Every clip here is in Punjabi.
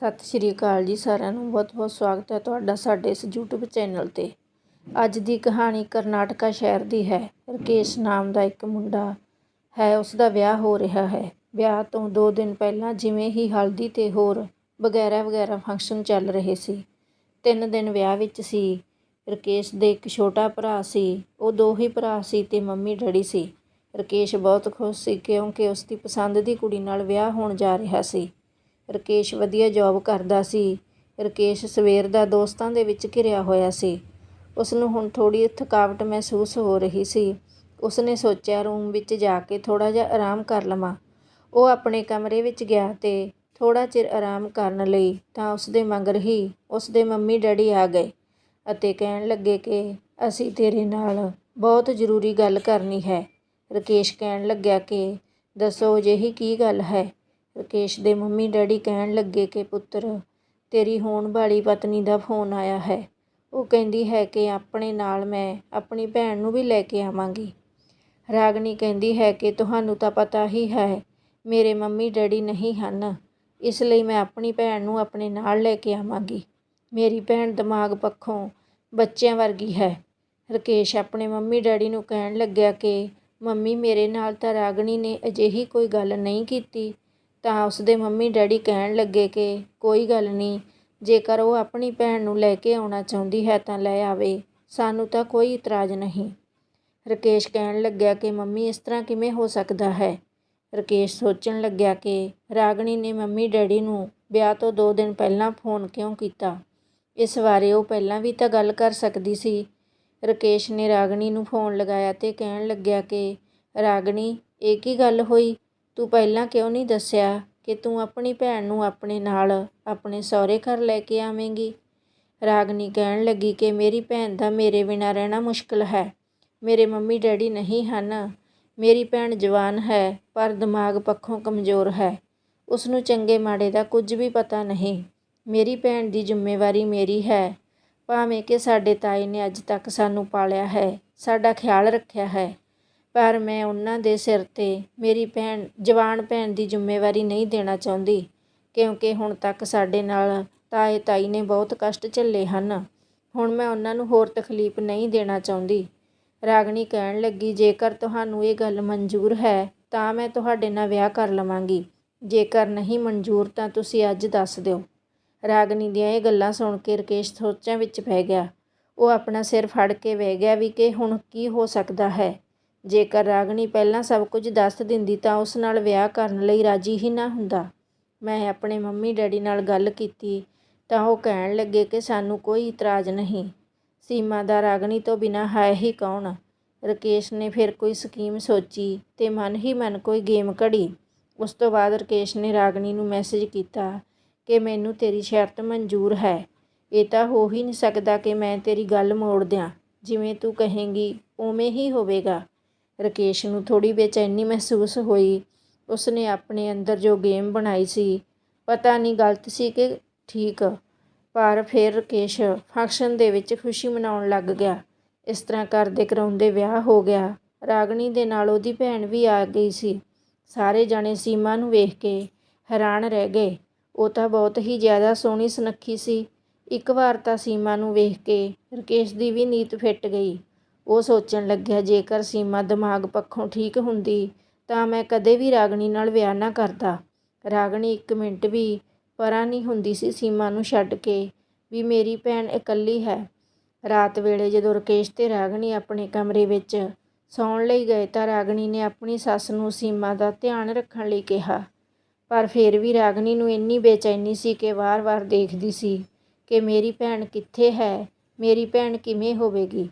ਸਤਿ ਸ਼੍ਰੀ ਅਕਾਲ ਜੀ ਸਾਰਿਆਂ ਨੂੰ। ਬਹੁਤ-ਬਹੁਤ ਸਵਾਗਤ ਹੈ ਤੁਹਾਡਾ ਸਾਡੇ ਇਸ YouTube ਚੈਨਲ ਤੇ। ਅੱਜ ਦੀ ਕਹਾਣੀ ਕਰਨਾਟਕਾ ਸ਼ਹਿਰ ਦੀ ਹੈ। ਰਕੇਸ਼ ਨਾਮ ਦਾ ਇੱਕ ਮੁੰਡਾ ਹੈ ਉਸ ਦਾ ਵਿਆਹ ਹੋ ਰਿਹਾ ਹੈ। ਵਿਆਹ ਤੋਂ 2 ਦਿਨ ਪਹਿਲਾਂ ਜਿਵੇਂ ਹੀ ਹਲਦੀ ਤੇ ਹੋਰ ਵਗੈਰਾ ਵਗੈਰਾ ਫੰਕਸ਼ਨ ਚੱਲ ਰਹੇ ਸੀ। ਤਿੰਨ ਦਿਨ ਵਿਆਹ ਵਿੱਚ ਸੀ। ਰਕੇਸ਼ ਦੇ ਇੱਕ ਛੋਟਾ ਭਰਾ ਸੀ। ਉਹ ਦੋ ਹੀ ਭਰਾ ਸੀ ਤੇ ਮੰਮੀ ਡੈਡੀ ਸੀ। ਰਕੇਸ਼ ਬਹੁਤ ਖੁਸ਼ ਸੀ ਕਿਉਂਕਿ ਉਸ ਦੀ ਪਸੰਦ ਦੀ ਕੁੜੀ ਨਾਲ ਵਿਆਹ ਹੋਣ ਜਾ ਰਿਹਾ ਸੀ। ਰਕੇਸ਼ ਵਧੀਆ ਜੌਬ ਕਰਦਾ ਸੀ। ਰਕੇਸ਼ ਸਵੇਰ ਦਾ ਦੋਸਤਾਂ ਦੇ ਵਿੱਚ ਘਿਰਿਆ ਹੋਇਆ ਸੀ। ਉਸ ਨੂੰ ਹੁਣ ਥੋੜੀ ਥਕਾਵਟ ਮਹਿਸੂਸ ਹੋ ਰਹੀ ਸੀ। ਉਸ ਨੇ ਸੋਚਿਆ, ਰੂਮ ਵਿੱਚ ਜਾ ਕੇ ਥੋੜਾ ਜਿਹਾ ਆਰਾਮ ਕਰ ਲਵਾਂ। ਉਹ ਆਪਣੇ ਕਮਰੇ ਵਿੱਚ ਗਿਆ ਤੇ ਥੋੜਾ ਚਿਰ ਆਰਾਮ ਕਰਨ ਲਈ ਤਾਂ ਉਸ ਦੇ ਮਗਰ ਹੀ ਉਸ ਦੇ ਮੰਮੀ ਡੈਡੀ ਆ ਗਏ ਅਤੇ ਕਹਿਣ ਲੱਗੇ ਕਿ, ਅਸੀਂ ਤੇਰੇ ਨਾਲ ਬਹੁਤ ਜ਼ਰੂਰੀ ਗੱਲ ਕਰਨੀ ਹੈ। ਰਕੇਸ਼ ਕਹਿਣ ਲੱਗਿਆ ਕਿ, ਦੱਸੋ ਅਜਿਹੀ ਕੀ ਗੱਲ ਹੈ? ਰਕੇਸ਼ ਦੇ ਮੰਮੀ ਡੈਡੀ ਕਹਿਣ ਲੱਗੇ ਕਿ, ਪੁੱਤਰ, ਤੇਰੀ ਹੋਣ ਵਾਲੀ ਪਤਨੀ ਦਾ ਫੋਨ ਆਇਆ ਹੈ। ਉਹ ਕਹਿੰਦੀ ਹੈ ਕਿ ਆਪਣੇ ਨਾਲ ਮੈਂ ਆਪਣੀ ਭੈਣ ਨੂੰ ਵੀ ਲੈ ਕੇ ਆਵਾਂਗੀ। ਰਾਗਣੀ ਕਹਿੰਦੀ ਹੈ ਕਿ, ਤੁਹਾਨੂੰ ਤਾਂ ਪਤਾ ਹੀ ਹੈ, ਮੇਰੇ ਮੰਮੀ ਡੈਡੀ ਨਹੀਂ ਹਨ। ਇਸ ਲਈ ਮੈਂ ਆਪਣੀ ਭੈਣ ਨੂੰ ਆਪਣੇ ਨਾਲ ਲੈ ਕੇ ਆਵਾਂਗੀ। ਮੇਰੀ ਭੈਣ ਦਿਮਾਗ ਪੱਖੋਂ ਬੱਚਿਆਂ ਵਰਗੀ ਹੈ। ਰਕੇਸ਼ ਆਪਣੇ ਮੰਮੀ ਡੈਡੀ ਨੂੰ ਕਹਿਣ ਲੱਗਿਆ ਕਿ, ਮੰਮੀ, ਮੇਰੇ ਨਾਲ ਤਾਂ ਰਾਗਣੀ ਨੇ ਅਜਿਹੀ ਕੋਈ ਗੱਲ ਨਹੀਂ ਕੀਤੀ। ਤਾਂ ਉਸਦੇ ਮੰਮੀ ਡੈਡੀ ਕਹਿਣ ਲੱਗੇ ਕਿ ਕੋਈ ਗੱਲ ਨਹੀਂ, ਜੇਕਰ ਉਹ ਆਪਣੀ ਭੈਣ ਨੂੰ ਲੈ ਕੇ ਆਉਣਾ ਚਾਹੁੰਦੀ ਹੈ ਤਾਂ ਲੈ ਆਵੇ, ਸਾਨੂੰ ਤਾਂ ਕੋਈ ਇਤਰਾਜ਼ ਨਹੀਂ। ਰਕੇਸ਼ ਕਹਿਣ ਲੱਗਿਆ ਕਿ ਮੰਮੀ ਇਸ ਤਰ੍ਹਾਂ ਕਿਵੇਂ ਹੋ ਸਕਦਾ ਹੈ? ਰਕੇਸ਼ ਸੋਚਣ ਲੱਗਿਆ ਕਿ ਰਾਗਣੀ ਨੇ ਮੰਮੀ ਡੈਡੀ ਨੂੰ ਵਿਆਹ ਤੋਂ 2 ਦਿਨ ਪਹਿਲਾਂ ਫੋਨ ਕਿਉਂ ਕੀਤਾ? ਇਸ ਬਾਰੇ ਉਹ ਪਹਿਲਾਂ ਵੀ ਤਾਂ ਗੱਲ ਕਰ ਸਕਦੀ ਸੀ। ਰਕੇਸ਼ ਨੇ ਰਾਗਣੀ ਨੂੰ ਫੋਨ ਲਗਾਇਆ ਤੇ ਕਹਿਣ ਲੱਗਿਆ ਕਿ, ਰਾਗਣੀ, ਇਹ ਕੀ ਗੱਲ ਹੋਈ? ਤੂੰ ਪਹਿਲਾਂ ਕਿਉਂ ਨਹੀਂ ਦੱਸਿਆ ਕਿ ਤੂੰ ਆਪਣੀ ਭੈਣ ਨੂੰ ਆਪਣੇ ਨਾਲ, ਆਪਣੇ ਸਹੁਰੇ ਘਰ ਲੈ ਕੇ ਆਵੇਂਗੀ? ਰਾਗਨੀ ਕਹਿਣ ਲੱਗੀ ਕਿ ਮੇਰੀ ਭੈਣ ਦਾ ਮੇਰੇ ਬਿਨਾਂ ਰਹਿਣਾ ਮੁਸ਼ਕਲ ਹੈ। ਮੇਰੇ ਮੰਮੀ ਡੈਡੀ ਨਹੀਂ ਹਨ। ਮੇਰੀ ਭੈਣ ਜਵਾਨ ਹੈ, ਪਰ ਦਿਮਾਗ ਪੱਖੋਂ ਕਮਜ਼ੋਰ ਹੈ। ਉਸ ਨੂੰ ਚੰਗੇ ਮਾੜੇ ਦਾ ਕੁਝ ਵੀ ਪਤਾ ਨਹੀਂ। ਮੇਰੀ ਭੈਣ ਦੀ ਜ਼ਿੰਮੇਵਾਰੀ ਮੇਰੀ ਹੈ। ਭਾਵੇਂ ਕਿ ਸਾਡੇ ਤਾਏ ਨੇ ਅੱਜ ਤੱਕ ਸਾਨੂੰ ਪਾਲਿਆ ਹੈ, ਸਾਡਾ ਖਿਆਲ ਰੱਖਿਆ ਹੈ। ਪਰ ਮੈਂ ਉਹਨਾਂ ਦੇ ਸਿਰ ਤੇ ਮੇਰੀ ਭੈਣ, ਜਵਾਨ ਭੈਣ ਦੀ ਜ਼ਿੰਮੇਵਾਰੀ ਨਹੀਂ ਦੇਣਾ ਚਾਹੁੰਦੀ, ਕਿਉਂਕਿ ਹੁਣ ਤੱਕ ਸਾਡੇ ਨਾਲ ਤਾਏ ਤਾਈ ਨੇ ਬਹੁਤ ਕਸ਼ਟ ਝੱਲੇ ਹਨ। ਹੁਣ ਮੈਂ ਉਹਨਾਂ ਨੂੰ ਹੋਰ ਤਕਲੀਫ ਨਹੀਂ ਦੇਣਾ ਚਾਹੁੰਦੀ। ਰਾਗਣੀ ਕਹਿਣ ਲੱਗੀ, ਜੇਕਰ ਤੁਹਾਨੂੰ ਇਹ ਗੱਲ ਮਨਜ਼ੂਰ ਹੈ, ਤਾਂ ਮੈਂ ਤੁਹਾਡੇ ਨਾਲ ਵਿਆਹ ਕਰ ਲਵਾਂਗੀ। ਜੇਕਰ ਨਹੀਂ ਮਨਜ਼ੂਰ, ਤਾਂ ਤੁਸੀਂ ਅੱਜ ਦੱਸ ਦਿਓ। ਰਾਗਨੀ ਦੀਆਂ ਇਹ ਗੱਲਾਂ ਸੁਣ ਕੇ ਰਕੇਸ਼ ਸੋਚਾਂ ਵਿੱਚ ਪੈ ਗਿਆ। ਉਹ ਆਪਣਾ ਸਿਰ ਫੜ ਕੇ ਬਹਿ ਗਿਆ ਵੀ ਕਿ ਹੁਣ ਕੀ ਹੋ ਸਕਦਾ ਹੈ। ਜੇਕਰ ਰਾਗਣੀ ਪਹਿਲਾਂ ਸਭ ਕੁਝ ਦੱਸ ਦਿੰਦੀ ਤਾਂ ਉਸ ਨਾਲ ਵਿਆਹ ਕਰਨ ਲਈ ਰਾਜੀ ਹੀ ਨਾ ਹੁੰਦਾ। ਮੈਂ ਆਪਣੇ ਮੰਮੀ ਡੈਡੀ ਨਾਲ ਗੱਲ ਕੀਤੀ ਤਾਂ ਉਹ ਕਹਿਣ ਲੱਗੇ ਕਿ ਸਾਨੂੰ ਕੋਈ ਇਤਰਾਜ਼ ਨਹੀਂ। ਸੀਮਾ ਦਾ ਰਾਗਣੀ ਤੋਂ ਬਿਨਾਂ ਹੈ ਹੀ ਕੌਣ? ਰਕੇਸ਼ ਨੇ ਫਿਰ ਕੋਈ ਸਕੀਮ ਸੋਚੀ ਤੇ ਮਨ ਹੀ ਮਨ ਕੋਈ ਗੇਮ ਘੜੀ। ਉਸ ਤੋਂ ਬਾਅਦ ਰਕੇਸ਼ ਨੇ ਰਾਗਣੀ ਨੂੰ ਮੈਸੇਜ ਕੀਤਾ ਕਿ ਮੈਨੂੰ ਤੇਰੀ ਸ਼ਰਤ ਮਨਜ਼ੂਰ ਹੈ। ਇਹ ਤਾਂ ਹੋ ਹੀ ਨਹੀਂ ਸਕਦਾ ਕਿ ਮੈਂ ਤੇਰੀ ਗੱਲ ਮੋੜ ਦਿਆਂ। ਜਿਵੇਂ ਤੂੰ ਕਹੇਂਗੀ, ਉਵੇਂ ਹੀ ਹੋਵੇਗਾ। ਰਕੇਸ਼ ਨੂੰ ਥੋੜੀ ਬੇਚੈਨੀ ਮਹਿਸੂਸ ਹੋਈ, ਉਸਨੇ ਆਪਣੇ ਅੰਦਰ ਜੋ ਗੇਮ ਬਣਾਈ ਸੀ, ਪਤਾ ਨਹੀਂ ਗਲਤ ਸੀ ਕਿ ਠੀਕ, ਪਰ ਫਿਰ ਰਕੇਸ਼ ਫੰਕਸ਼ਨ ਦੇ ਵਿੱਚ ਖੁਸ਼ੀ ਮਨਾਉਣ ਲੱਗ ਗਿਆ। ਇਸ ਤਰ੍ਹਾਂ ਕਰਦੇ ਕਰਾਉਂਦੇ ਵਿਆਹ ਹੋ ਗਿਆ। ਰਾਗਣੀ ਦੇ ਨਾਲ ਉਹਦੀ ਭੈਣ ਵੀ ਆ ਗਈ ਸੀ। ਸਾਰੇ ਜਾਣੇ ਸੀਮਾ ਨੂੰ ਵੇਖ ਕੇ ਹੈਰਾਨ ਰਹਿ ਗਏ। ਉਹ ਤਾਂ ਬਹੁਤ ਹੀ ਜ਼ਿਆਦਾ ਸੋਹਣੀ ਸੁਨੱਖੀ ਸੀ। ਇੱਕ ਵਾਰ ਤਾਂ ਸੀਮਾ ਨੂੰ ਵੇਖ ਕੇ ਰਕੇਸ਼ ਦੀ ਵੀ ਨੀਤ ਫਿੱਟ ਗਈ। ਉਹ ਸੋਚਣ ਲੱਗਿਆ, ਜੇਕਰ ਸੀਮਾ ਦਿਮਾਗ ਪੱਖੋਂ ਠੀਕ ਹੁੰਦੀ, ਤਾਂ ਮੈਂ ਕਦੇ ਵੀ ਰਾਗਣੀ ਨਾਲ ਵਿਆਹ ਨਾ ਕਰਦਾ। ਰਾਗਣੀ ਇੱਕ ਮਿੰਟ ਵੀ ਪਰਾਂ ਨਹੀਂ ਹੁੰਦੀ ਸੀ ਸੀਮਾ ਨੂੰ ਛੱਡ ਕੇ, ਵੀ ਮੇਰੀ ਭੈਣ ਇਕੱਲੀ ਹੈ। ਰਾਤ ਵੇਲੇ ਜਦੋਂ ਰਕੇਸ਼ ਤੇ ਰਾਗਣੀ ਆਪਣੇ ਕਮਰੇ ਵਿੱਚ ਸੌਣ ਲਈ ਗਏ, ਤਾਂ ਰਾਗਣੀ ਨੇ ਆਪਣੀ ਸੱਸ ਨੂੰ ਸੀਮਾ ਦਾ ਧਿਆਨ ਰੱਖਣ ਲਈ ਕਿਹਾ। ਪਰ ਫਿਰ ਵੀ ਰਾਗਣੀ ਨੂੰ ਇੰਨੀ ਬੇਚੈਨੀ ਸੀ ਕਿ ਵਾਰ-ਵਾਰ ਦੇਖਦੀ ਸੀ ਕਿ ਮੇਰੀ ਭੈਣ ਕਿੱਥੇ ਹੈ, ਮੇਰੀ ਭੈਣ ਕਿਵੇਂ ਹੋਵੇਗੀ।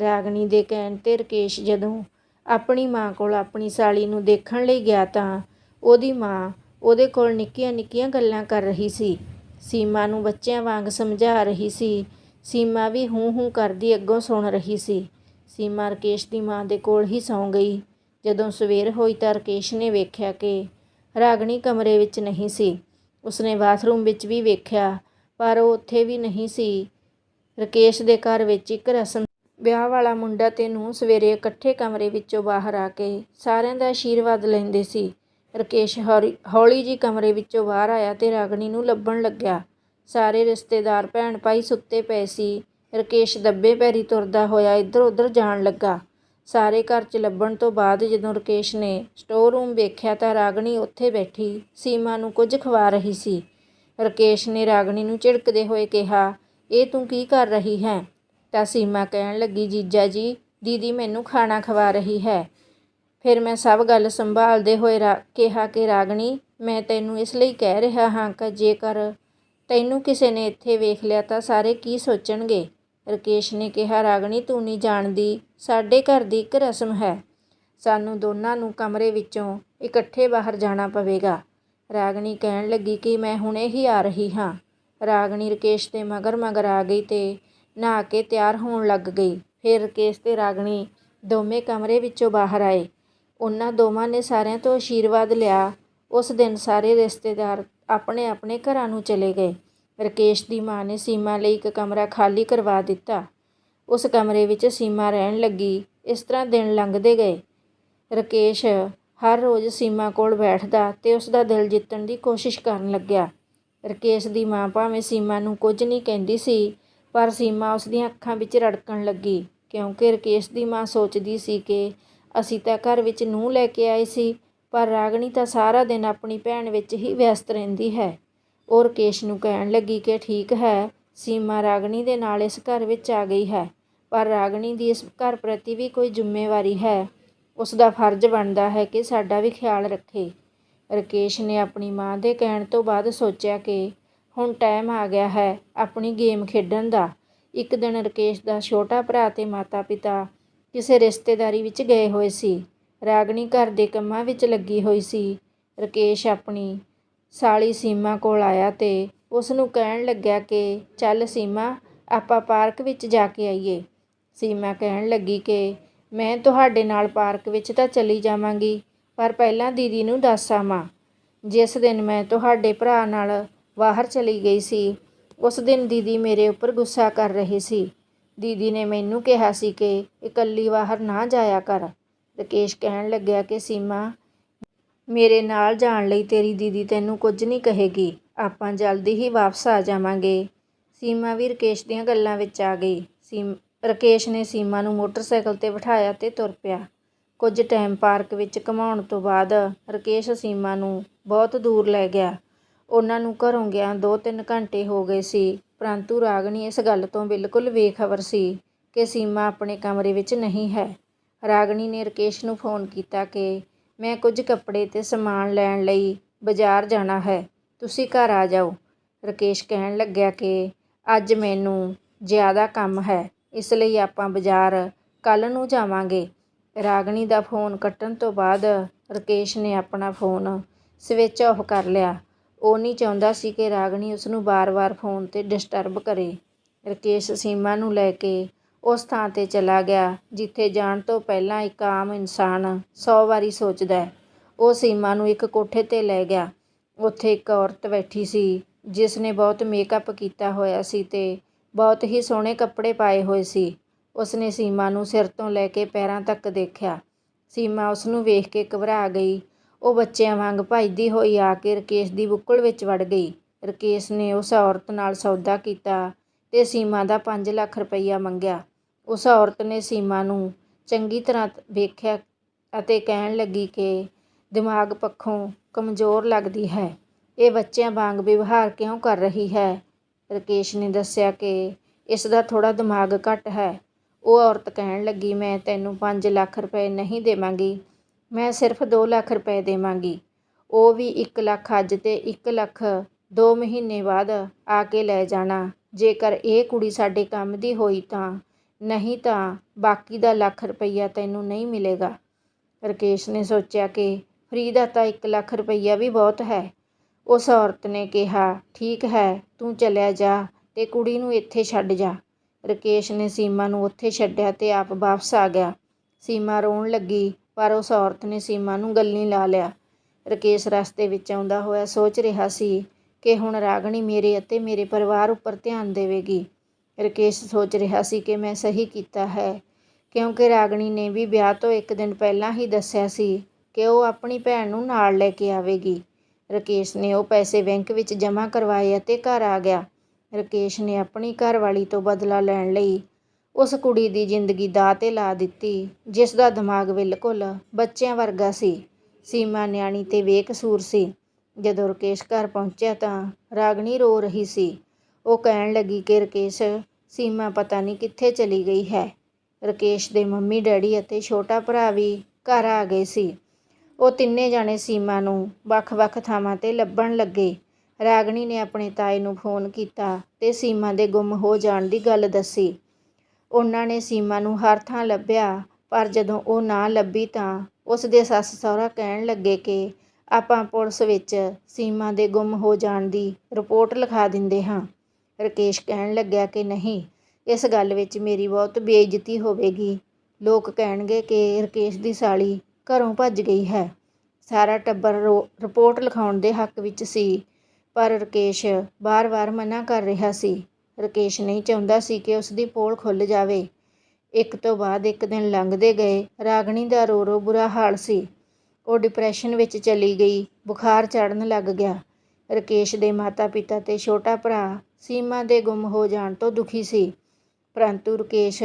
ਰਾਗਣੀ ਦੇ ਕਹਿਣ ਤੇ ਰਕੇਸ਼ ਜਦੋਂ ਆਪਣੀ ਮਾਂ ਕੋਲ ਆਪਣੀ ਸਾਲੀ ਨੂੰ ਦੇਖਣ ਲਈ ਗਿਆ ਤਾਂ ਉਹਦੀ ਮਾਂ ਉਹਦੇ ਕੋਲ ਨਿੱਕੀਆਂ-ਨਿੱਕੀਆਂ ਗੱਲਾਂ ਕਰ ਰਹੀ ਸੀ। ਸੀਮਾ ਨੂੰ ਬੱਚਿਆਂ ਵਾਂਗ ਸਮਝਾ ਰਹੀ ਸੀ। ਸੀਮਾ ਵੀ ਹੂੰ ਹੂੰ ਕਰਦੀ ਅੱਗੋਂ ਸੁਣ ਰਹੀ ਸੀ। ਸੀਮਾ ਰਕੇਸ਼ ਦੀ ਮਾਂ ਦੇ ਕੋਲ ਹੀ ਸੌਂ ਗਈ। ਜਦੋਂ ਸਵੇਰ ਹੋਈ ਤਾਂ ਰਕੇਸ਼ ਨੇ ਵੇਖਿਆ ਕਿ ਰਾਗਣੀ ਕਮਰੇ ਵਿੱਚ ਨਹੀਂ ਸੀ। ਉਸਨੇ ਬਾਥਰੂਮ ਵਿੱਚ ਵੀ ਵੇਖਿਆ, ਪਰ ਉਹ ਉੱਥੇ ਵੀ ਨਹੀਂ ਸੀ। ਰਕੇਸ਼ ਦੇ ਘਰ ਵਿੱਚ ਇੱਕ ਰਸਮ ਵਿਆਹ ਵਾਲਾ ਮੁੰਡਾ ਤੇ ਨੂੰ ਸਵੇਰੇ ਇਕੱਠੇ ਕਮਰੇ ਵਿੱਚੋਂ ਬਾਹਰ ਆ ਕੇ ਸਾਰਿਆਂ ਦਾ ਆਸ਼ੀਰਵਾਦ ਲੈਂਦੇ ਸੀ। ਰਾਕੇਸ਼ ਹੌਲੀ ਹੌਲੀ ਜੀ ਕਮਰੇ ਵਿੱਚੋਂ ਬਾਹਰ ਆਇਆ ਤੇ ਰਾਗਣੀ ਨੂੰ ਲੱਭਣ ਲੱਗਿਆ। ਸਾਰੇ ਰਿਸ਼ਤੇਦਾਰ, ਭੈਣ ਭਾਈ ਸੁੱਤੇ ਪਏ ਸੀ। ਰਾਕੇਸ਼ ਦੱਬੇ ਪੈਰੀ ਤੁਰਦਾ ਹੋਇਆ ਇੱਧਰ ਉੱਧਰ ਜਾਣ ਲੱਗਾ। ਸਾਰੇ ਘਰ 'ਚ ਲੱਭਣ ਤੋਂ ਬਾਅਦ ਜਦੋਂ ਰਾਕੇਸ਼ ਨੇ ਸਟੋਰ ਰੂਮ ਵੇਖਿਆ ਤਾਂ ਰਾਗਣੀ ਉੱਥੇ ਬੈਠੀ, ਸੀਮਾ ਨੂੰ ਕੁਝ ਖਵਾ ਰਹੀ ਸੀ। ਰਾਕੇਸ਼ ਨੇ ਰਾਗਣੀ ਨੂੰ ਝਿੜਕਦੇ ਹੋਏ ਕਿਹਾ, ਇਹ ਤੂੰ ਕੀ ਕਰ ਰਹੀ ਹੈ? ਤਾਂ ਸੀਮਾ ਕਹਿਣ ਲੱਗੀ, ਜੀਜਾ ਜੀ, ਦੀਦੀ ਮੈਨੂੰ ਖਾਣਾ ਖਵਾ ਰਹੀ ਹੈ। ਫਿਰ ਮੈਂ ਸਭ ਗੱਲ ਸੰਭਾਲਦੇ ਹੋਏ ਰਾ, ਕਿਹਾ ਕਿ, ਰਾਗਣੀ, ਮੈਂ ਤੈਨੂੰ ਇਸ ਲਈ ਕਹਿ ਰਿਹਾ ਹਾਂ ਕਿ ਜੇਕਰ ਤੈਨੂੰ ਕਿਸੇ ਨੇ ਇੱਥੇ ਵੇਖ ਲਿਆ ਤਾਂ ਸਾਰੇ ਕੀ ਸੋਚਣਗੇ? ਰਕੇਸ਼ ਨੇ ਕਿਹਾ, ਰਾਗਣੀ, ਤੂੰ ਨਹੀਂ ਜਾਣਦੀ, ਸਾਡੇ ਘਰ ਦੀ ਇੱਕ ਰਸਮ ਹੈ। ਸਾਨੂੰ ਦੋਨਾਂ ਨੂੰ ਕਮਰੇ ਵਿੱਚੋਂ ਇਕੱਠੇ ਬਾਹਰ ਜਾਣਾ ਪਵੇਗਾ। ਰਾਗਣੀ ਕਹਿਣ ਲੱਗੀ ਕਿ ਮੈਂ ਹੁਣੇ ਹੀ ਆ ਰਹੀ ਹਾਂ। ਰਾਗਣੀ ਰਕੇਸ਼ ਦੇ ਮਗਰ ਮਗਰ ਆ ਗਈ ਤੇ ਨਹਾ ਕੇ ਤਿਆਰ ਹੋਣ ਲੱਗ ਗਈ। ਫਿਰ ਰਕੇਸ਼ ਅਤੇ ਰਾਗਣੀ ਦੋਵੇਂ ਕਮਰੇ ਵਿੱਚੋਂ ਬਾਹਰ ਆਏ। ਉਹਨਾਂ ਦੋਵਾਂ ਨੇ ਸਾਰਿਆਂ ਤੋਂ ਆਸ਼ੀਰਵਾਦ ਲਿਆ। ਉਸ ਦਿਨ ਸਾਰੇ ਰਿਸ਼ਤੇਦਾਰ ਆਪਣੇ ਆਪਣੇ ਘਰਾਂ ਨੂੰ ਚਲੇ ਗਏ। ਰਕੇਸ਼ ਦੀ ਮਾਂ ਨੇ ਸੀਮਾ ਲਈ ਇੱਕ ਕਮਰਾ ਖਾਲੀ ਕਰਵਾ ਦਿੱਤਾ। ਉਸ ਕਮਰੇ ਵਿੱਚ ਸੀਮਾ ਰਹਿਣ ਲੱਗੀ। ਇਸ ਤਰ੍ਹਾਂ ਦਿਨ ਲੰਘਦੇ ਗਏ। ਰਕੇਸ਼ ਹਰ ਰੋਜ਼ ਸੀਮਾ ਕੋਲ ਬੈਠਦਾ ਤੇ ਉਸ ਦਾ ਦਿਲ ਜਿੱਤਣ ਦੀ ਕੋਸ਼ਿਸ਼ ਕਰਨ ਲੱਗਿਆ। ਰਕੇਸ਼ ਦੀ ਮਾਂ ਭਾਵੇਂ ਸੀਮਾ ਨੂੰ ਕੁਝ ਨਹੀਂ ਕਹਿੰਦੀ ਸੀ ਪਰ ਸੀਮਾ ਉਸ ਦੀਆਂ ਅੱਖਾਂ ਵਿੱਚ ਰੜਕਣ ਲੱਗੀ, ਕਿਉਂਕਿ ਰਕੇਸ਼ ਦੀ ਮਾਂ ਸੋਚਦੀ ਸੀ ਕਿ ਅਸੀਂ ਤਾਂ ਘਰ ਵਿੱਚ ਨੂੰਹ ਲੈ ਕੇ ਆਏ ਸੀ, ਪਰ ਰਾਗਣੀ ਤਾਂ ਸਾਰਾ ਦਿਨ ਆਪਣੀ ਭੈਣ ਵਿੱਚ ਹੀ ਵਿਅਸਤ ਰਹਿੰਦੀ ਹੈ। ਉਹ ਰਕੇਸ਼ ਨੂੰ ਕਹਿਣ ਲੱਗੀ ਕਿ ਠੀਕ ਹੈ, ਸੀਮਾ ਰਾਗਣੀ ਦੇ ਨਾਲ ਇਸ ਘਰ ਵਿੱਚ ਆ ਗਈ ਹੈ, ਪਰ ਰਾਗਣੀ ਦੀ ਇਸ ਘਰ ਪ੍ਰਤੀ ਵੀ ਕੋਈ ਜ਼ਿੰਮੇਵਾਰੀ ਹੈ। ਉਸ ਦਾ ਫਰਜ਼ ਬਣਦਾ ਹੈ ਕਿ ਸਾਡਾ ਵੀ ਖਿਆਲ ਰੱਖੇ। ਰਕੇਸ਼ ਨੇ ਆਪਣੀ ਮਾਂ ਦੇ ਕਹਿਣ ਤੋਂ ਬਾਅਦ ਸੋਚਿਆ ਕਿ ਹੁਣ ਟਾਈਮ ਆ ਗਿਆ ਹੈ ਆਪਣੀ ਗੇਮ ਖੇਡਣ ਦਾ। ਇੱਕ ਦਿਨ ਰਕੇਸ਼ ਦਾ ਛੋਟਾ ਭਰਾ ਤੇ ਮਾਤਾ-ਪਿਤਾ ਕਿਸੇ ਰਿਸ਼ਤੇਦਾਰੀ ਵਿੱਚ ਗਏ ਹੋਏ ਸੀ। ਰਾਗਣੀ ਘਰ ਦੇ ਕੰਮਾਂ ਵਿੱਚ ਲੱਗੀ ਹੋਈ ਸੀ। ਰਕੇਸ਼ ਆਪਣੀ ਸਾਲੀ ਸੀਮਾ ਕੋਲ ਆਇਆ ਤੇ ਉਸ ਨੂੰ ਕਹਿਣ ਲੱਗਿਆ ਕਿ ਚੱਲ ਸੀਮਾ, ਆਪਾਂ ਪਾਰਕ ਵਿੱਚ ਜਾ ਕੇ ਆਈਏ। ਸੀਮਾ ਕਹਿਣ ਲੱਗੀ ਕਿ ਮੈਂ ਤੁਹਾਡੇ ਨਾਲ ਪਾਰਕ ਵਿੱਚ ਤਾਂ ਚਲੀ ਜਾਵਾਂਗੀ, ਪਰ ਪਹਿਲਾਂ ਦੀਦੀ ਨੂੰ ਦੱਸ ਆਵਾਂ। ਜਿਸ ਦਿਨ ਮੈਂ ਤੁਹਾਡੇ ਭਰਾ ਨਾਲ ਬਾਹਰ ਚਲੀ ਗਈ ਸੀ। ਉਸ ਦਿਨ ਦੀਦੀ ਮੇਰੇ ਉੱਪਰ ਗੁੱਸਾ ਕਰ ਰਹੀ ਸੀ। ਦੀਦੀ ਨੇ ਮੈਨੂੰ ਕਿਹਾ ਸੀ ਕਿ ਇਕੱਲੀ ਬਾਹਰ ਨਾ ਜਾਇਆ ਕਰ। ਰਕੇਸ਼ ਕਹਿਣ ਲੱਗਿਆ ਕਿ, ਸੀਮਾ, ਮੇਰੇ ਨਾਲ ਜਾਣ ਲਈ ਤੇਰੀ ਦੀਦੀ ਤੈਨੂੰ ਕੁਝ ਨਹੀਂ ਕਹੇਗੀ। ਆਪਾਂ ਜਲਦੀ ਹੀ ਵਾਪਸ ਆ ਜਾਵਾਂਗੇ। ਸੀਮਾ ਵੀ ਰਕੇਸ਼ ਦੀਆਂ ਗੱਲਾਂ ਵਿੱਚ ਆ ਗਈ। ਸੀਮ, ਰਕੇਸ਼ ਨੇ ਸੀਮਾ ਨੂੰ ਮੋਟਰਸਾਈਕਲ ਤੇ ਬਿਠਾਇਆ ਤੇ ਤੁਰ ਪਿਆ। ਕੁਝ ਟਾਈਮ ਪਾਰਕ ਵਿੱਚ ਘੁਮਾਉਣ ਤੋਂ ਬਾਅਦ ਰਕੇਸ਼ ਸੀਮਾ ਨੂੰ ਬਹੁਤ ਦੂਰ ਲੈ ਗਿਆ। ਉਹਨਾਂ ਨੂੰ ਘਰੋਂ ਗਿਆ 2-3 ਘੰਟੇ ਹੋ ਗਏ ਸੀ। ਪਰੰਤੂ ਰਾਗਣੀ ਇਸ ਗੱਲ ਤੋਂ ਬਿਲਕੁਲ ਬੇਖਬਰ ਸੀ ਕਿ ਸੀਮਾ ਆਪਣੇ ਕਮਰੇ ਵਿੱਚ ਨਹੀਂ ਹੈ। ਰਾਗਣੀ ਨੇ ਰਕੇਸ਼ ਨੂੰ ਫੋਨ ਕੀਤਾ ਕਿ ਮੈਂ ਕੁਝ ਕੱਪੜੇ ਤੇ ਸਮਾਨ ਲੈਣ ਲਈ ਬਾਜ਼ਾਰ ਜਾਣਾ ਹੈ, ਤੁਸੀਂ ਘਰ ਆ ਜਾਓ। ਰਕੇਸ਼ ਕਹਿਣ ਲੱਗਿਆ ਕਿ ਅੱਜ ਮੈਨੂੰ ਜ਼ਿਆਦਾ ਕੰਮ ਹੈ, ਇਸ ਲਈ ਆਪਾਂ ਬਾਜ਼ਾਰ ਕੱਲ ਨੂੰ ਜਾਵਾਂਗੇ। ਰਾਗਣੀ ਦਾ ਫੋਨ ਕੱਟਣ ਤੋਂ ਬਾਅਦ ਰਕੇਸ਼ ਨੇ ਆਪਣਾ ਫੋਨ ਸਵਿਚ ਆਫ ਕਰ ਲਿਆ। ਉਹ ਨਹੀਂ ਚਾਹੁੰਦਾ ਸੀ ਕਿ ਰਾਗਣੀ ਉਸ ਨੂੰ ਬਾਰ-ਬਾਰ ਫੋਨ ਤੇ ਡਿਸਟਰਬ ਕਰੇ। ਰਾਕੇਸ਼ ਸੀਮਾ ਨੂੰ ਲੈ ਕੇ ਉਸ ਥਾਂ ਤੇ ਚਲਾ ਗਿਆ, ਜਿੱਥੇ ਜਾਣ ਤੋਂ ਪਹਿਲਾਂ ਇੱਕ ਆਮ ਇਨਸਾਨ ਸੌ ਵਾਰੀ ਸੋਚਦਾ ਹੈ। ਉਹ ਸੀਮਾ ਨੂੰ ਇੱਕ ਕੋਠੇ ਤੇ ਲੈ ਗਿਆ। ਉੱਥੇ ਇੱਕ ਔਰਤ ਬੈਠੀ ਸੀ, ਜਿਸ ਨੇ ਬਹੁਤ ਮੇਕਅਪ ਕੀਤਾ ਹੋਇਆ ਸੀ ਤੇ ਬਹੁਤ ਹੀ ਸੋਹਣੇ ਕੱਪੜੇ ਪਾਏ ਹੋਏ ਸੀ। ਉਸਨੇ ਸੀਮਾ ਨੂੰ ਸਿਰ ਤੋਂ ਲੈ ਕੇ ਪੈਰਾਂ ਤੱਕ ਦੇਖਿਆ। ਸੀਮਾ ਉਸ ਨੂੰ ਵੇਖ ਕੇ ਘਬਰਾ ਗਈ। ਉਹ ਬੱਚਿਆਂ ਵਾਂਗ ਭੱਜਦੀ ਹੋਈ ਆ ਕੇ ਰਕੇਸ਼ ਦੀ ਬੁੱਕਲ ਵਿੱਚ ਵੜ ਗਈ। ਰਕੇਸ਼ ਨੇ ਉਸ ਔਰਤ ਨਾਲ ਸੌਦਾ ਕੀਤਾ ਤੇ ਸੀਮਾ ਦਾ 5 ਲੱਖ ਰੁਪਈਆ ਮੰਗਿਆ। ਉਸ ਔਰਤ ਨੇ ਸੀਮਾ ਨੂੰ ਚੰਗੀ ਤਰ੍ਹਾਂ ਵੇਖਿਆ ਅਤੇ ਕਹਿਣ ਲੱਗੀ ਕਿ ਦਿਮਾਗ ਪੱਖੋਂ ਕਮਜ਼ੋਰ ਲੱਗਦੀ ਹੈ। ਇਹ ਬੱਚਿਆਂ ਵਾਂਗ ਵਿਵਹਾਰ ਕਿਉਂ ਕਰ ਰਹੀ ਹੈ? ਰਕੇਸ਼ ਨੇ ਦੱਸਿਆ ਕਿ ਇਸ ਦਾ ਥੋੜਾ ਦਿਮਾਗ ਘੱਟ ਹੈ। ਉਹ ਔਰਤ ਕਹਿਣ ਲੱਗੀ, ਮੈਂ ਤੈਨੂੰ 5 ਲੱਖ ਰੁਪਏ ਨਹੀਂ ਦੇਵਾਂਗੀ। ਮੈਂ ਸਿਰਫ 2 ਲੱਖ ਰੁਪਏ ਦੇਵਾਂਗੀ। ਉਹ ਵੀ 1 ਲੱਖ ਅੱਜ ਤੇ 1 ਲੱਖ 2 ਮਹੀਨੇ ਬਾਅਦ ਆ ਕੇ ਲੈ ਜਾਣਾ। ਜੇਕਰ ਇਹ ਕੁੜੀ ਸਾਡੇ ਕੰਮ ਦੀ ਹੋਈ ਤਾਂ, ਨਹੀਂ ਤਾਂ ਬਾਕੀ ਦਾ ਲੱਖ ਰੁਪਈਆ ਤੈਨੂੰ ਨਹੀਂ ਮਿਲੇਗਾ। ਰਕੇਸ਼ ਨੇ ਸੋਚਿਆ ਕਿ ਫਰੀ ਦਾ ਤਾਂ 1 ਲੱਖ ਰੁਪਈਆ ਵੀ ਬਹੁਤ ਹੈ। ਉਸ ਔਰਤ ਨੇ ਕਿਹਾ, ਠੀਕ ਹੈ, ਤੂੰ ਚਲਿਆ ਜਾ ਤੇ ਕੁੜੀ ਨੂੰ ਇੱਥੇ ਛੱਡ ਜਾ। ਰਕੇਸ਼ ਨੇ ਸੀਮਾ ਨੂੰ ਉੱਥੇ ਛੱਡਿਆ ਤੇ ਆਪ ਵਾਪਸ ਆ ਗਿਆ। ਸੀਮਾ ਰੋਣ ਲੱਗੀ ਪਰ ਉਸ ਔਰਤ ਨੇ ਸੀਮਾ ਨੂੰ ਗੱਲੀ ਲਾ ਲਿਆ। ਰਕੇਸ਼ ਰਸਤੇ ਵਿੱਚ ਆਉਂਦਾ ਹੋਇਆ ਸੋਚ ਰਿਹਾ ਸੀ ਕਿ ਹੁਣ ਰਾਗਣੀ ਮੇਰੇ ਅਤੇ ਮੇਰੇ ਪਰਿਵਾਰ ਉੱਪਰ ਧਿਆਨ ਦੇਵੇਗੀ। ਰਕੇਸ਼ ਸੋਚ ਰਿਹਾ ਸੀ ਕਿ ਮੈਂ ਸਹੀ ਕੀਤਾ ਹੈ, ਕਿਉਂਕਿ ਰਾਗਣੀ ਨੇ ਵੀ ਵਿਆਹ ਤੋਂ ਇੱਕ ਦਿਨ ਪਹਿਲਾਂ ਹੀ ਦੱਸਿਆ ਸੀ ਕਿ ਉਹ ਆਪਣੀ ਭੈਣ ਨੂੰ ਨਾਲ ਲੈ ਕੇ ਆਵੇਗੀ। ਰਕੇਸ਼ ਨੇ ਉਹ ਪੈਸੇ ਬੈਂਕ ਵਿੱਚ ਜਮ੍ਹਾਂ ਕਰਵਾਏ ਅਤੇ ਘਰ ਆ ਗਿਆ। ਰਕੇਸ਼ ਨੇ ਆਪਣੀ ਘਰਵਾਲੀ ਤੋਂ ਬਦਲਾ ਲੈਣ ਲਈ ਉਸ ਕੁੜੀ ਦੀ ਜ਼ਿੰਦਗੀ ਦਾਅ 'ਤੇ ਲਾ ਦਿੱਤੀ, ਜਿਸ ਦਾ ਦਿਮਾਗ ਬਿਲਕੁਲ ਬੱਚਿਆਂ ਵਰਗਾ ਸੀ। ਸੀਮਾ ਨਿਆਣੀ ਤੇ ਬੇਕਸੂਰ ਸੀ। ਜਦੋਂ ਰਕੇਸ਼ ਘਰ ਪਹੁੰਚਿਆ ਤਾਂ ਰਾਗਣੀ ਰੋ ਰਹੀ ਸੀ। ਉਹ ਕਹਿਣ ਲੱਗੀ ਕਿ ਰਕੇਸ਼, ਸੀਮਾ ਪਤਾ ਨਹੀਂ ਕਿੱਥੇ ਚਲੀ ਗਈ ਹੈ। ਰਕੇਸ਼ ਦੇ ਮੰਮੀ, ਡੈਡੀ ਅਤੇ ਛੋਟਾ ਭਰਾ ਵੀ ਘਰ ਆ ਗਏ ਸੀ। ਉਹ ਤਿੰਨੇ ਜਾਣੇ ਸੀਮਾ ਨੂੰ ਵੱਖ-ਵੱਖ ਥਾਵਾਂ ਤੇ ਲੱਭਣ ਲੱਗੇ। ਰਾਗਣੀ ਨੇ ਆਪਣੇ ਤਾਏ ਨੂੰ ਫੋਨ ਕੀਤਾ ਤੇ ਸੀਮਾ ਦੇ ਗੁੰਮ ਹੋ ਜਾਣ ਦੀ ਗੱਲ ਦੱਸੀ। ਉਹਨਾਂ ਨੇ ਸੀਮਾ ਨੂੰ ਹਰ ਥਾਂ ਲੱਭਿਆ, ਪਰ ਜਦੋਂ ਉਹ ਨਾ ਲੱਭੀ ਤਾਂ ਉਸ ਦੇ ਸੱਸ ਸਹੁਰਾ ਕਹਿਣ ਲੱਗੇ ਕਿ ਆਪਾਂ ਪੁਲਿਸ ਵਿੱਚ ਸੀਮਾ ਦੇ ਗੁੰਮ ਹੋ ਜਾਣ ਦੀ ਰਿਪੋਰਟ ਲਿਖਾ ਦਿੰਦੇ ਹਾਂ। ਰਕੇਸ਼ ਕਹਿਣ ਲੱਗਿਆ ਕਿ ਨਹੀਂ, ਇਸ ਗੱਲ ਵਿੱਚ ਮੇਰੀ ਬਹੁਤ ਬੇਇੱਜ਼ਤੀ ਹੋਵੇਗੀ। ਲੋਕ ਕਹਿਣਗੇ ਕਿ ਰਕੇਸ਼ ਦੀ ਸਾਲੀ ਘਰੋਂ ਭੱਜ ਗਈ ਹੈ। ਸਾਰਾ ਟੱਬਰ ਰਿਪੋਰਟ ਲਿਖਾਉਣ ਦੇ ਹੱਕ ਵਿੱਚ ਸੀ, ਪਰ ਰਕੇਸ਼ ਬਾਰ-ਬਾਰ ਮਨਾ ਕਰ ਰਿਹਾ ਸੀ। ਰਕੇਸ਼ ਨਹੀਂ ਚਾਹੁੰਦਾ ਸੀ ਕਿ ਉਸ ਦੀ ਪੋਲ ਖੁੱਲ ਜਾਵੇ। ਇੱਕ ਤੋਂ ਬਾਅਦ ਇੱਕ ਦਿਨ ਲੰਘਦੇ ਗਏ। ਰਾਗਣੀ ਦਾ ਰੋ ਰੋ ਬੁਰਾ ਹਾਲ ਸੀ। ਉਹ ਡਿਪਰੈਸ਼ਨ ਵਿੱਚ ਚਲੀ ਗਈ। ਬੁਖਾਰ ਚੜਨ ਲੱਗ ਗਿਆ। ਰਕੇਸ਼ ਦੇ ਮਾਤਾ-ਪਿਤਾ ਤੇ ਛੋਟਾ ਭਰਾ ਸੀਮਾ ਦੇ ਗੁੰਮ ਹੋ ਜਾਣ ਤੋਂ ਦੁਖੀ ਸੀ। ਪਰੰਤੂ ਰਕੇਸ਼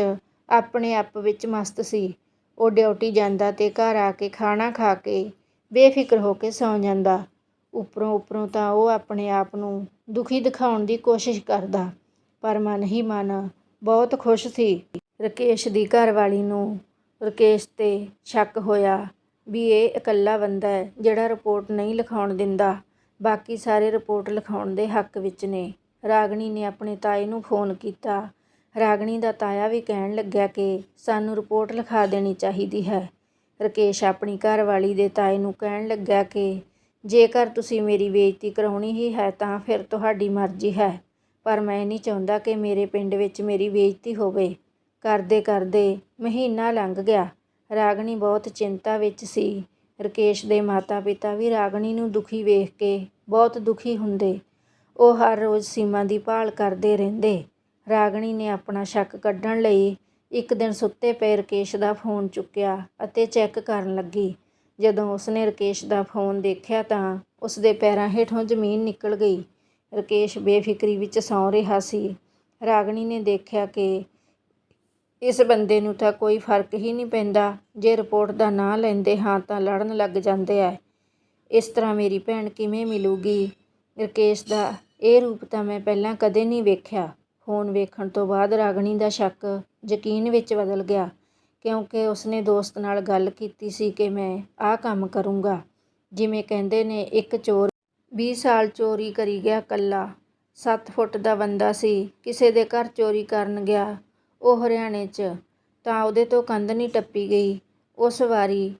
ਆਪਣੇ ਆਪ ਵਿੱਚ ਮਸਤ ਸੀ। ਉਹ ਡਿਊਟੀ ਜਾਂਦਾ ਤੇ ਘਰ ਆ ਕੇ ਖਾਣਾ ਖਾ ਕੇ ਬੇਫਿਕਰ ਹੋ ਕੇ ਸੌਂ ਜਾਂਦਾ। ਉੱਪਰੋਂ ਉੱਪਰੋਂ ਤਾਂ ਉਹ ਆਪਣੇ ਆਪ ਨੂੰ ਦੁਖੀ ਦਿਖਾਉਣ ਦੀ ਕੋਸ਼ਿਸ਼ ਕਰਦਾ। ਪਰ ਮਨ ਹੀ ਮਨ ਬਹੁਤ ਖੁਸ਼ ਸੀ। ਰਕੇਸ਼ ਦੀ ਘਰਵਾਲੀ ਨੂੰ ਰਕੇਸ਼ ਤੇ ਸ਼ੱਕ ਹੋਇਆ ਵੀ ਇਹ ਇਕੱਲਾ ਬੰਦਾ ਹੈ, ਜਿਹੜਾ ਰਿਪੋਰਟ ਨਹੀਂ ਲਿਖਾਉਣ ਦਿੰਦਾ। ਬਾਕੀ ਸਾਰੇ ਰਿਪੋਰਟ ਲਿਖਾਉਣ ਦੇ ਹੱਕ ਵਿੱਚ ਨੇ। ਰਾਗਣੀ ਨੇ ਆਪਣੇ ਤਾਏ ਨੂੰ ਫੋਨ ਕੀਤਾ। ਰਾਗਣੀ ਦਾ ਤਾਇਆ ਵੀ ਕਹਿਣ ਲੱਗਿਆ ਕਿ ਸਾਨੂੰ ਰਿਪੋਰਟ ਲਿਖਾ ਦੇਣੀ ਚਾਹੀਦੀ ਹੈ। ਰਕੇਸ਼ ਆਪਣੀ ਘਰਵਾਲੀ ਦੇ ਤਾਏ ਨੂੰ ਕਹਿਣ ਲੱਗਾ ਕਿ ਜੇਕਰ ਤੁਸੀਂ ਮੇਰੀ ਬੇਇੱਜ਼ਤੀ ਕਰਾਉਣੀ ਹੀ ਹੈ ਤਾਂ ਫਿਰ ਤੁਹਾਡੀ ਮਰਜ਼ੀ ਹੈ। ਪਰ ਮੈਂ ਨਹੀਂ ਚਾਹੁੰਦਾ ਕਿ ਮੇਰੇ ਪਿੰਡ ਵਿੱਚ ਮੇਰੀ ਬੇਇੱਜ਼ਤੀ ਹੋਵੇ। ਕਰਦੇ ਕਰਦੇ ਮਹੀਨਾ ਲੰਘ ਗਿਆ। ਰਾਗਣੀ ਬਹੁਤ ਚਿੰਤਾ ਵਿੱਚ ਸੀ। ਰਕੇਸ਼ ਦੇ ਮਾਤਾ-ਪਿਤਾ ਵੀ ਰਾਗਣੀ ਨੂੰ ਦੁਖੀ ਵੇਖ ਕੇ ਬਹੁਤ ਦੁਖੀ ਹੁੰਦੇ। ਉਹ ਹਰ ਰੋਜ਼ ਸੀਮਾ ਦੀ ਭਾਲ ਕਰਦੇ ਰਹਿੰਦੇ। ਰਾਗਣੀ ਨੇ ਆਪਣਾ ਸ਼ੱਕ ਕੱਢਣ ਲਈ ਇੱਕ ਦਿਨ ਸੁੱਤੇ ਪਏ ਰਕੇਸ਼ ਦਾ ਫੋਨ ਚੁੱਕਿਆ ਅਤੇ ਚੈੱਕ ਕਰਨ ਲੱਗੀ। ਜਦੋਂ ਉਸਨੇ ਰਕੇਸ਼ ਦਾ ਫੋਨ ਦੇਖਿਆ ਤਾਂ ਉਸ ਦੇ ਪੈਰਾਂ ਹੇਠੋਂ ਜ਼ਮੀਨ ਨਿਕਲ ਗਈ। ਰਕੇਸ਼ ਬੇਫਿਕਰੀ ਵਿੱਚ ਸੌਂ ਰਿਹਾ ਸੀ। ਰਾਗਣੀ ਨੇ ਦੇਖਿਆ ਕਿ ਇਸ ਬੰਦੇ ਨੂੰ ਤਾਂ ਕੋਈ ਫ਼ਰਕ ਹੀ ਨਹੀਂ ਪੈਂਦਾ। ਜੇ ਰਿਪੋਰਟ ਦਾ ਨਾਂ ਲੈਂਦੇ ਹਾਂ ਤਾਂ ਲੜਨ ਲੱਗ ਜਾਂਦੇ ਆ। ਇਸ ਤਰ੍ਹਾਂ ਮੇਰੀ ਭੈਣ ਕਿਵੇਂ ਮਿਲੂਗੀ? ਰਕੇਸ਼ ਦਾ ਇਹ ਰੂਪ ਤਾਂ ਮੈਂ ਪਹਿਲਾਂ ਕਦੇ ਨਹੀਂ ਵੇਖਿਆ। ਫੋਨ ਵੇਖਣ ਤੋਂ ਬਾਅਦ ਰਾਗਣੀ ਦਾ ਸ਼ੱਕ ਯਕੀਨ ਵਿੱਚ ਬਦਲ ਗਿਆ, ਕਿਉਂਕਿ ਉਸਨੇ ਦੋਸਤ ਨਾਲ ਗੱਲ ਕੀਤੀ ਸੀ ਕਿ ਮੈਂ ਆਹ ਕੰਮ ਕਰੂੰਗਾ। ਜਿਵੇਂ ਕਹਿੰਦੇ ਨੇ, ਇੱਕ ਚੋਰ 20 ਸਾਲ ਚੋਰੀ ਕਰੀ ਗਿਆ ਕੱਲਾ। 7 ਫੁੱਟ ਦਾ ਬੰਦਾ ਸੀ। ਕਿਸੇ ਦੇ ਘਰ ਚੋਰੀ ਕਰਨ ਗਿਆ ਉਹ ਹਰਿਆਣੇ 'ਚ। ਤਾਂ ਉਹਦੇ ਤੋਂ ਕੰਧ ਨਹੀਂ ਟੱਪੀ ਗਈ। ਉਸ ਵਾਰੀ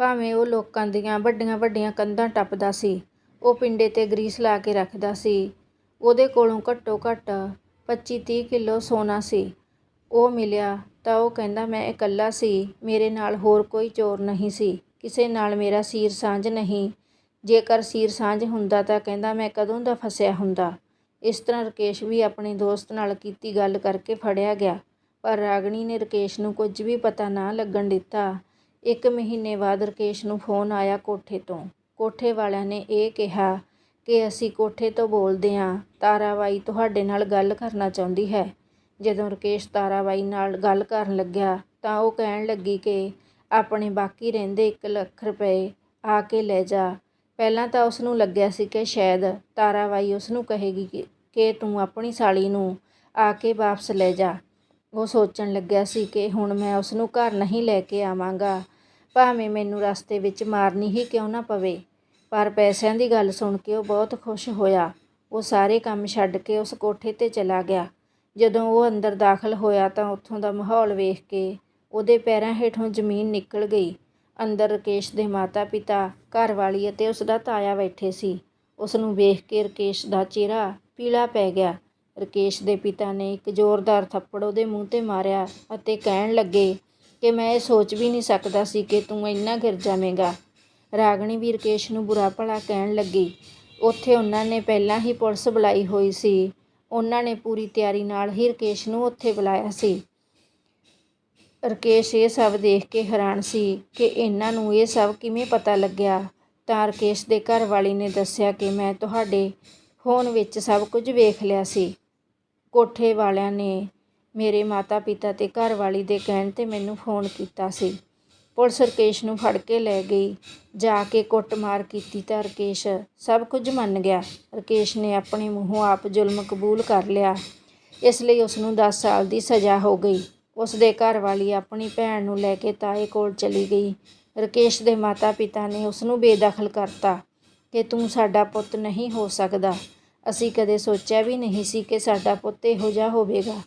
ਭਾਵੇਂ ਉਹ ਲੋਕਾਂ ਦੀਆਂ ਵੱਡੀਆਂ ਵੱਡੀਆਂ ਕੰਧਾਂ ਟੱਪਦਾ ਸੀ, ਉਹ ਪਿੰਡੇ ਤੇ ਗਰੀਸ ਲਾ ਕੇ ਰੱਖਦਾ ਸੀ। ਉਹਦੇ ਕੋਲੋਂ ਘੱਟੋ ਘੱਟ 25-30 ਕਿਲੋ ਸੋਨਾ ਸੀ। ਉਹ ਮਿਲਿਆ ਤਾਂ ਉਹ ਕਹਿੰਦਾ, ਮੈਂ ਇਕੱਲਾ ਸੀ। ਮੇਰੇ ਨਾਲ ਹੋਰ ਕੋਈ ਚੋਰ ਨਹੀਂ ਸੀ। ਕਿਸੇ ਨਾਲ ਮੇਰਾ ਸੀਰ ਸਾਂਝ ਨਹੀਂ। ਜੇਕਰ ਸੀਰ ਸਾਂਝ ਹੁੰਦਾ ਤਾਂ ਕਹਿੰਦਾ ਮੈਂ ਕਦੋਂ ਦਾ ਫਸਿਆ ਹੁੰਦਾ। ਇਸ ਤਰ੍ਹਾਂ ਰਕੇਸ਼ ਵੀ ਆਪਣੇ ਦੋਸਤ ਨਾਲ ਕੀਤੀ ਗੱਲ ਕਰਕੇ ਫੜਿਆ ਗਿਆ, ਪਰ ਰਾਗਣੀ ਨੇ ਰਕੇਸ਼ ਨੂੰ ਕੁਝ ਵੀ ਪਤਾ ਨਾ ਲੱਗਣ ਦਿੱਤਾ। ਇੱਕ ਮਹੀਨੇ ਬਾਅਦ ਰਕੇਸ਼ ਨੂੰ ਫੋਨ ਆਇਆ ਕੋਠੇ ਤੋਂ। ਕੋਠੇ ਵਾਲਿਆਂ ਨੇ ਇਹ ਕਿਹਾ ਕਿ ਅਸੀਂ ਕੋਠੇ ਤੋਂ ਬੋਲਦੇ ਹਾਂ, ਤਾਰਾਬਾਈ ਤੁਹਾਡੇ ਨਾਲ ਗੱਲ ਕਰਨਾ ਚਾਹੁੰਦੀ ਹੈ। ਜਦੋਂ ਰਕੇਸ਼ ਤਾਰਾਬਾਈ ਨਾਲ ਗੱਲ ਕਰਨ ਲੱਗਿਆ ਤਾਂ ਉਹ ਕਹਿਣ ਲੱਗੀ ਕਿ ਆਪਣੇ ਬਾਕੀ ਰਹਿੰਦੇ 1 ਲੱਖ ਰੁਪਏ ਆ ਕੇ ਲੈ ਜਾ ਪਹਿਲਾਂ ਤਾਂ ਉਸ ਨੂੰ ਲੱਗਿਆ ਸੀ ਕਿ ਸ਼ਾਇਦ ਤਾਰਾਬਾਈ ਉਸ ਨੂੰ ਕਹੇਗੀ ਕਿ ਕਿ ਤੂੰ ਆਪਣੀ ਸਾਲੀ ਨੂੰ ਆ ਕੇ ਵਾਪਸ ਲੈ ਜਾ। ਉਹ ਸੋਚਣ ਲੱਗਿਆ ਸੀ ਕਿ ਹੁਣ ਮੈਂ ਉਸ ਨੂੰ ਘਰ ਨਹੀਂ ਲੈ ਕੇ ਆਵਾਂਗਾ। ਭਾਵੇਂ ਮੈਨੂੰ ਰਸਤੇ ਵਿੱਚ ਮਾਰਨੀ ਹੀ ਕਿਉਂ ਨਾ ਪਵੇ, ਪਰ ਪੈਸਿਆਂ ਦੀ ਗੱਲ ਸੁਣ ਕੇ ਉਹ ਬਹੁਤ ਖੁਸ਼ ਹੋਇਆ। ਉਹ ਸਾਰੇ ਕੰਮ ਛੱਡ ਕੇ ਉਸ ਕੋਠੇ ਤੇ ਚਲਾ ਗਿਆ। ਜਦੋਂ ਉਹ ਅੰਦਰ ਦਾਖਲ ਹੋਇਆ ਤਾਂ ਉੱਥੋਂ ਦਾ ਮਾਹੌਲ ਵੇਖ ਕੇ ਉਹਦੇ ਪੈਰਾਂ ਹੇਠੋਂ ਜ਼ਮੀਨ ਨਿਕਲ ਗਈ। ਅੰਦਰ ਰਕੇਸ਼ ਦੇ ਮਾਤਾ-ਪਿਤਾ, ਘਰਵਾਲੀ ਅਤੇ ਉਸ ਦਾ ਤਾਇਆ ਬੈਠੇ ਸੀ। ਉਸ ਨੂੰ ਵੇਖ ਕੇ ਰਕੇਸ਼ ਦਾ ਚਿਹਰਾ ਪੀਲਾ ਪੈ ਗਿਆ। ਰਕੇਸ਼ ਦੇ ਪਿਤਾ ਨੇ ਇੱਕ ਜ਼ੋਰਦਾਰ ਥੱਪੜ ਉਹਦੇ ਮੂੰਹ ਤੇ ਮਾਰਿਆ ਅਤੇ ਕਹਿਣ ਲੱਗੇ ਕਿ ਮੈਂ ਇਹ ਸੋਚ ਵੀ ਨਹੀਂ ਸਕਦਾ ਸੀ ਕਿ ਤੂੰ ਇੰਨਾ ਗਿਰ ਜਾਵੇਂਗਾ। ਰਾਗਣੀ ਵੀ ਰਕੇਸ਼ ਨੂੰ ਬੁਰਾ ਭਲਾ ਕਹਿਣ ਲੱਗੀ। ਉੱਥੇ ਉਹਨਾਂ ਨੇ ਪਹਿਲਾਂ ਹੀ ਪੁਲਿਸ ਬੁਲਾਈ ਹੋਈ ਸੀ। ਉਹਨਾਂ ਨੇ ਪੂਰੀ ਤਿਆਰੀ ਨਾਲ ਹੀ ਰਕੇਸ਼ ਨੂੰ ਉੱਥੇ ਬੁਲਾਇਆ ਸੀ। ਰਕੇਸ਼ ਇਹ ਸਭ ਦੇਖ ਕੇ ਹੈਰਾਨ ਸੀ ਕਿ ਇਹਨਾਂ ਨੂੰ ਇਹ ਸਭ ਕਿਵੇਂ ਪਤਾ ਲੱਗਿਆ। ਤਾਂ ਰਕੇਸ਼ ਦੇ ਘਰ ਵਾਲੀ ਨੇ ਦੱਸਿਆ ਕਿ ਮੈਂ ਤੁਹਾਡੇ ਫੋਨ ਵਿੱਚ ਸਭ ਕੁਝ ਵੇਖ ਲਿਆ ਸੀ। ਕੋਠੇ ਵਾਲਿਆਂ ਨੇ ਮੇਰੇ ਮਾਤਾ ਪਿਤਾ ਤੇ ਘਰ ਵਾਲੀ ਦੇ ਕਹਿਣ ਤੇ ਮੈਨੂੰ ਫੋਨ ਕੀਤਾ ਸੀ। ਪੁਲਿਸ ਰਕੇਸ਼ ਨੂੰ ਫੜ ਕੇ ਲੈ ਗਈ। ਜਾ ਕੇ ਕੁੱਟਮਾਰ ਕੀਤੀ ਤਾਂ ਰਕੇਸ਼ ਸਭ ਕੁਝ ਮੰਨ ਗਿਆ। ਰਕੇਸ਼ ਨੇ ਆਪਣੇ ਮੂੰਹੋਂ ਆਪ ਜ਼ੁਲਮ ਕਬੂਲ ਕਰ ਲਿਆ। ਇਸ ਲਈ ਉਸ ਨੂੰ 10 ਸਾਲ ਦੀ ਸਜ਼ਾ ਹੋ ਗਈ। ਉਸ ਦੇ ਘਰ ਵਾਲੀ ਆਪਣੀ ਭੈਣ ਨੂੰ ਲੈ ਕੇ ਤਾਏ ਕੋਲ ਚਲੀ ਗਈ। ਰਕੇਸ਼ ਦੇ ਮਾਤਾ ਪਿਤਾ ਨੇ ਉਸ ਨੂੰ ਬੇਦਖਲ ਕਰਤਾ ਕਿ ਤੂੰ ਸਾਡਾ ਪੁੱਤ ਨਹੀਂ ਹੋ ਸਕਦਾ। ਅਸੀਂ ਕਦੇ ਸੋਚਿਆ ਵੀ ਨਹੀਂ ਸੀ ਕਿ ਸਾਡਾ ਪੁੱਤ ਇਹੋ ਜਿਹਾ ਹੋਵੇਗਾ।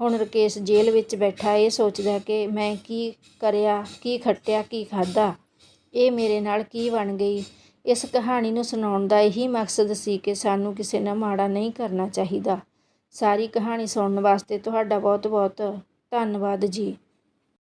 ਹੁਣ ਰਕੇਸ਼ ਜੇਲ੍ਹ ਵਿੱਚ ਬੈਠਾ, ਇਹ ਸੋਚਦਾ ਕਿ ਮੈਂ ਕੀ ਕਰਿਆ, ਕੀ ਖੱਟਿਆ, ਕੀ ਖਾਦਾ ਇਹ ਮੇਰੇ ਨਾਲ ਕੀ ਬਣ ਗਈ? ਇਸ ਕਹਾਣੀ ਨੂੰ ਸੁਣਾਉਣ ਦਾ ਇਹੀ ਮਕਸਦ ਸੀ ਕਿ ਸਾਨੂੰ ਕਿਸੇ ਨਾਲ ਮਾੜਾ ਨਹੀਂ ਕਰਨਾ ਚਾਹੀਦਾ। ਸਾਰੀ ਕਹਾਣੀ ਸੁਣਨ ਵਾਸਤੇ ਤੁਹਾਡਾ ਬਹੁਤ ਬਹੁਤ ਧੰਨਵਾਦ ਜੀ।